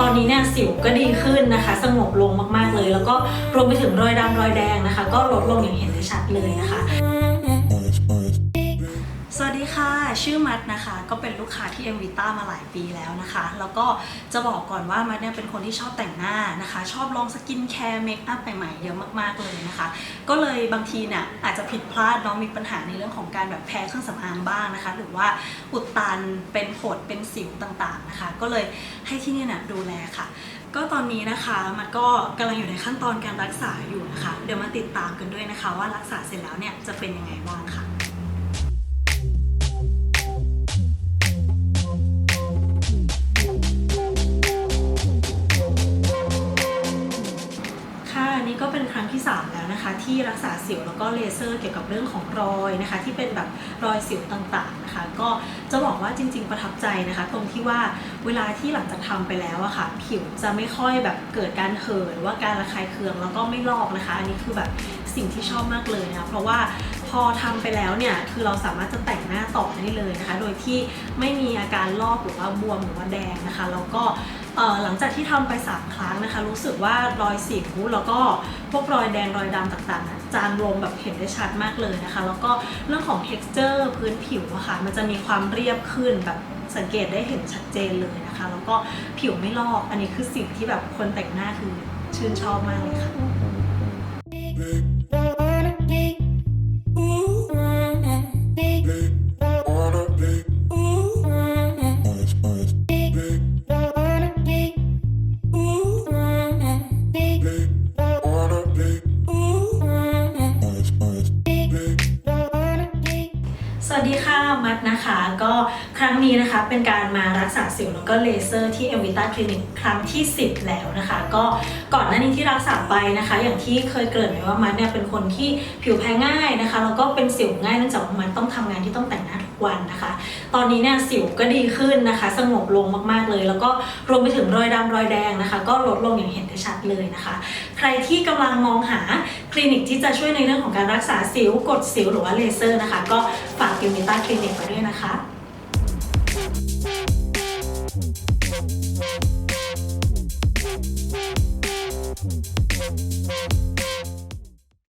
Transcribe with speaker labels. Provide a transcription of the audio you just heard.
Speaker 1: ตอนนี้เนี่ยสิวก็ดีขึ้นนะคะ สงบลงมากๆเลย แล้วก็รวมไปถึงรอยดำรอยแดงนะคะ ก็ลดลงอย่างเห็นได้ชัดเลยนะคะ สวัสดีค่ะ ชื่อมัดนะคะ ก็เป็นลูกค้าที่ m v i t a มาหลายปีแล้วนะคะ แล้วก็จะบอกก่อนว่ามัดเนี่ยเป็นคนที่ชอบแต่งหน้านะคะ ชอบลองสกินแคร์เมคอัพใหม่ๆเยอะมากๆเลยนะคะ ก็เลยบางทีเนี่ยอาจจะผิดพลาดน้องมีปัญหาในเรื่องของการแบบแพ้เครื่องสำอางบ้างนะคะ หรือว่าอุดตันเป็นผดเป็นสิวต่างๆนะคะ ก็เลยให้ที่เนี่ยนะดูแลค่ะ ก็ตอนนี้นะคะมันก็กำลังอยู่ในขั้นตอนการรักษาอยู่นะคะ เดี๋ยวมาติดตามกันด้วยนะคะ ว่ารักษาเสร็จแล้วเนี่ยจะเป็นยังไงบ้างค่ะ นนี่ก็เป็นครั้งที่ 3 แล้วนะคะ ที่รักษาสิวแล้วก็เลเซอร์เกี่ยวกับเรื่องของรอยนะคะ ที่เป็นแบบรอยสิวต่างๆนะคะ ก็จะบอกว่าจริง ๆ ประทับใจนะคะ ตรงที่ว่าเวลาที่หลังจากทำไปแล้วอะค่ะ ผิวจะไม่ค่อยแบบเกิดการเหินหรือว่าการระคายเคืองแล้วก็ไม่ลอกนะคะ อันนี้คือแบบสิ่งที่ชอบมากเลยนะคะเพราะว่า อทำไปแล้วเนี่ยคือเราสามารถจะแต่งหน้าต่อได้เลยนะคะ โดยที่ไม่มีอาการลอกหรือว่าบวมหรือว่าแดงนะคะ แล้วก็หลังจากที่ทำไป 3 ครั้งนะคะ รู้สึกว่ารอยสิวแล้วก็พวกรอยแดงรอยดำต่างๆนะจางลงแบบเห็นได้ชัดมากเลยนะคะ แล้วก็เรื่องของ texture พื้นผิวอะค่ะมันจะมีความเรียบขึ้นแบบสังเกตได้เห็นชัดเจนเลยนะคะ แล้วก็ผิวไม่ลอกอันนี้คือสิ่งที่แบบคนแต่งหน้าคือชื่นชอบมากเลยค่ะ มัดนะคะ ก็ครั้งนี้นะคะเป็นการมารักษาสิวแล้วก็เลเซอร์ที่เอวิต้าคลินิกครั้งที่ 10 แล้วนะคะ ก็ก่อนหน้านี้ที่รักษาไปนะคะ อย่างที่เคยเกริ่นไว้ว่ามัดเนี่ยเป็นคนที่ผิวแพ้ง่ายนะคะแล้วก็เป็นสิวง่ายเนื่องจากว่ามันต้องทำงานที่ต้องแต่งหน้า วันนะคะ ตอนนี้เนี่ยสิวก็ดีขึ้นนะคะ สงบลงมากๆเลย แล้วก็รวมไปถึงรอยดำรอยแดงนะคะ ก็ลดลงอย่างเห็นได้ชัดเลยนะคะ ใครที่กำลังมองหาคลินิกที่จะช่วยในเรื่องของการรักษาสิวกดสิวหรือว่าเลเซอร์นะคะ ก็ฝากกิมิต้าคลินิกไปด้วยนะคะ